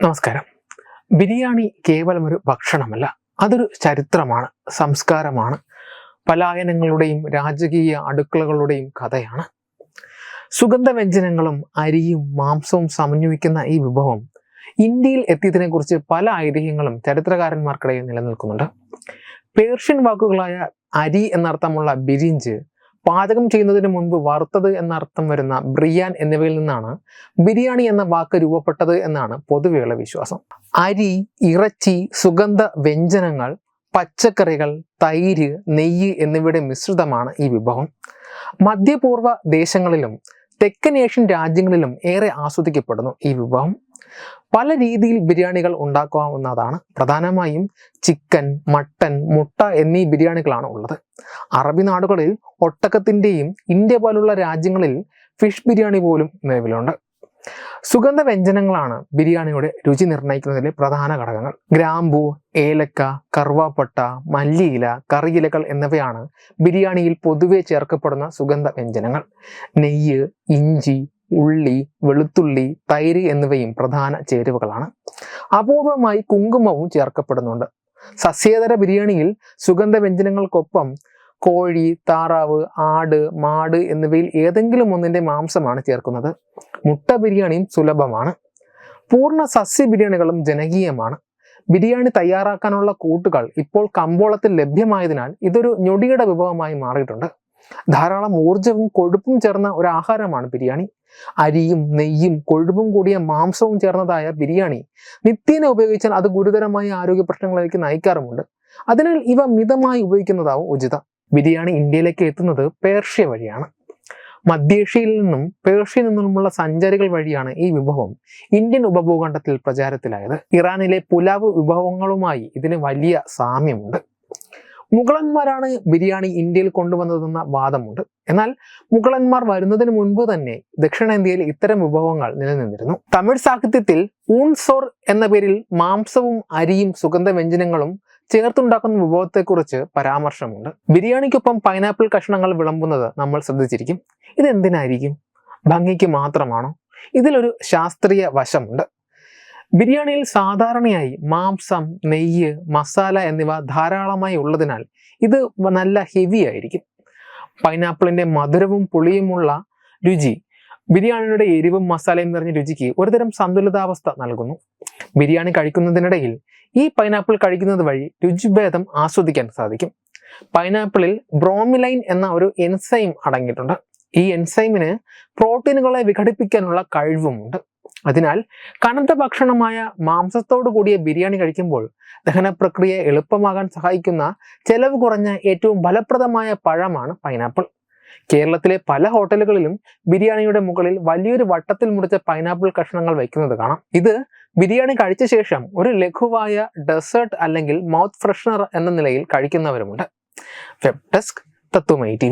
നമസ്കാരം. ബിരിയാണി കേവലം ഒരു ഭക്ഷണമല്ല അതൊരു ചരിത്രമാണ് സംസ്കാരമാണ് പലായനങ്ങളുടെയും രാജകീയ അടുക്കളകളുടെയും കഥയാണ്. സുഗന്ധവ്യഞ്ജനങ്ങളും അരിയും മാംസവും സമന്വയിക്കുന്ന ഈ വിഭവം ഇന്ത്യയിൽ എത്തിയതിനെക്കുറിച്ച് പല ഐതിഹ്യങ്ങളും ചരിത്രകാരന്മാർക്കിടയിൽ നിലനിൽക്കുന്നുണ്ട്. പേർഷ്യൻ വാക്കുകളായ അരി എന്നർത്ഥമുള്ള ബിരിഞ്ച് പാചകം ചെയ്യുന്നതിന് മുൻപ് വറുത്തത് എന്നർത്ഥം വരുന്ന ബ്രിയാൻ എന്നിവയിൽ നിന്നാണ് ബിരിയാണി എന്ന വാക്ക് രൂപപ്പെട്ടത് എന്നാണ് പൊതുവെയുള്ള വിശ്വാസം. അരി ഇറച്ചി സുഗന്ധ വ്യഞ്ജനങ്ങൾ പച്ചക്കറികൾ തൈര് നെയ്യ് എന്നിവയുടെ മിശ്രിതമാണ് ഈ വിഭവം. മധ്യപൂർവ ദേശങ്ങളിലും തെക്കൻ ഏഷ്യൻ രാജ്യങ്ങളിലും ഏറെ ആസ്വദിക്കപ്പെടുന്നു ഈ വിഭവം. പല രീതിയിൽ ബിരിയാണികൾ ഉണ്ടാക്കാവുന്നതാണ്. പ്രധാനമായും ചിക്കൻ മട്ടൻ മുട്ട എന്നീ ബിരിയാണികളാണ് ഉള്ളത്. അറബി നാടുകളിൽ ഒട്ടക്കത്തിന്റെയും ഇന്ത്യ പോലുള്ള രാജ്യങ്ങളിൽ ഫിഷ് ബിരിയാണി പോലും നിലവിലുണ്ട്. സുഗന്ധ വ്യഞ്ജനങ്ങളാണ് ബിരിയാണിയുടെ രുചി നിർണയിക്കുന്നതിലെ പ്രധാന ഘടകങ്ങൾ. ഗ്രാമ്പു ഏലക്ക കറുവാപ്പട്ട മല്ലിയില കറിയിലകൾ എന്നിവയാണ് ബിരിയാണിയിൽ പൊതുവെ ചേർക്കപ്പെടുന്ന സുഗന്ധ വ്യഞ്ജനങ്ങൾ നെയ്യ് ഇഞ്ചി ഉള്ളി വെളുത്തുള്ളി തൈര് എന്നിവയും പ്രധാന ചേരുവകളാണ്. അപൂർവമായി കുങ്കുമവും ചേർക്കപ്പെടുന്നുണ്ട്. സസ്യേതര ബിരിയാണിയിൽ സുഗന്ധ വ്യഞ്ജനങ്ങൾക്കൊപ്പം കോഴി താറാവ് ആട് മാട് എന്നിവയിൽ ഏതെങ്കിലും ഒന്നിന്റെ മാംസമാണ് ചേർക്കുന്നത്. മുട്ട ബിരിയാണിയും സുലഭമാണ്. പൂർണ സസ്യ ബിരിയാണികളും ജനകീയമാണ്. ബിരിയാണി തയ്യാറാക്കാനുള്ള കൂട്ടുകൾ ഇപ്പോൾ കമ്പോളത്തിൽ ലഭ്യമായതിനാൽ ഇതൊരു ഞൊടിയുടെ വിഭവമായി മാറിയിട്ടുണ്ട്. ധാരാളം ഊർജവും കൊഴുപ്പും ചേർന്ന ഒരു ആഹാരമാണ് ബിരിയാണി. അരിയും നെയ്യും കൊഴുപ്പും കൂടിയ മാംസവും ചേർന്നതായ ബിരിയാണി നിത്യേന ഉപയോഗിച്ചാൽ അത് ഗുരുതരമായ ആരോഗ്യ പ്രശ്നങ്ങളിലേക്ക് നയിക്കാറുമുണ്ട്. അതിനാൽ ഇവ മിതമായി ഉപയോഗിക്കുന്നതാവും ഉചിതം. ബിരിയാണി ഇന്ത്യയിലേക്ക് എത്തുന്നത് പേർഷ്യ വഴിയാണ്. മധ്യേഷ്യയിൽ നിന്നും പേർഷ്യയിൽ നിന്നുമുള്ള സഞ്ചാരികൾ വഴിയാണ് ഈ വിഭവം ഇന്ത്യൻ ഉപഭൂഖണ്ഡത്തിൽ പ്രചാരത്തിലായത്. ഇറാനിലെ പുലാവ് വിഭവങ്ങളുമായി ഇതിന് വലിയ സാമ്യമുണ്ട്. മുഗളന്മാരാണ് ബിരിയാണി ഇന്ത്യയിൽ കൊണ്ടുവന്നതെന്ന വാദമുണ്ട്. എന്നാൽ മുഗളന്മാർ വരുന്നതിന് മുൻപ് തന്നെ ദക്ഷിണേന്ത്യയിൽ ഇത്തരം വിഭവങ്ങൾ നിലനിന്നിരുന്നു. തമിഴ് സാഹിത്യത്തിൽ ഊൺസോർ എന്ന പേരിൽ മാംസവും അരിയും സുഗന്ധ വ്യഞ്ജനങ്ങളും ചേർത്തുണ്ടാക്കുന്ന വിഭവത്തെക്കുറിച്ച് പരാമർശമുണ്ട്. ബിരിയാണിക്കൊപ്പം പൈനാപ്പിൾ കഷ്ണങ്ങൾ വിളമ്പുന്നത് നമ്മൾ ശ്രദ്ധിച്ചിരിക്കും. ഇതെന്തിനായിരിക്കും? ഭംഗിക്ക് മാത്രമാണോ? ഇതിലൊരു ശാസ്ത്രീയ വശമുണ്ട്. ബിരിയാണിയിൽ സാധാരണയായി മാംസം നെയ്യ് മസാല എന്നിവ ധാരാളമായി ഉള്ളതിനാൽ ഇത് നല്ല ഹെവി ആയിരിക്കും. പൈനാപ്പിളിന്റെ മധുരവും പുളിയുമുള്ള രുചി ബിരിയാണിയുടെ എരിവും മസാലയും നിറഞ്ഞ രുചിക്ക് ഒരുതരം സന്തുലിതാവസ്ഥ നൽകുന്നു. ബിരിയാണി കഴിക്കുന്നതിനിടയിൽ ഈ പൈനാപ്പിൾ കഴിക്കുന്നത് വഴി രുചിഭേദം ആസ്വദിക്കാൻ സാധിക്കും. പൈനാപ്പിളിൽ ബ്രോമിലൈൻ എന്ന ഒരു എൻസൈം അടങ്ങിയിട്ടുണ്ട്. ഈ എൻസൈമിന് പ്രോട്ടീനുകളെ വിഘടിപ്പിക്കാനുള്ള കഴിവുമുണ്ട്. അതിനാൽ കനത്ത ഭക്ഷണമായ മാംസത്തോടു കൂടിയ ബിരിയാണി കഴിക്കുമ്പോൾ ദഹന പ്രക്രിയ എളുപ്പമാകാൻ സഹായിക്കുന്ന ചെലവ് കുറഞ്ഞ ഏറ്റവും ഫലപ്രദമായ പഴമാണ് പൈനാപ്പിൾ. കേരളത്തിലെ പല ഹോട്ടലുകളിലും ബിരിയാണിയുടെ മുകളിൽ വലിയൊരു വട്ടത്തിൽ മുറിച്ച പൈനാപ്പിൾ കഷ്ണങ്ങൾ വയ്ക്കുന്നത് കാണാം. ഇത് ബിരിയാണി കഴിച്ച ശേഷം ഒരു ലഘുവായ ഡെസേർട്ട് അല്ലെങ്കിൽ മൗത്ത് ഫ്രഷ്നർ എന്ന നിലയിൽ കഴിക്കുന്നവരുമുണ്ട്. വെബ് ഡെസ്ക് തത്വമൈ ടി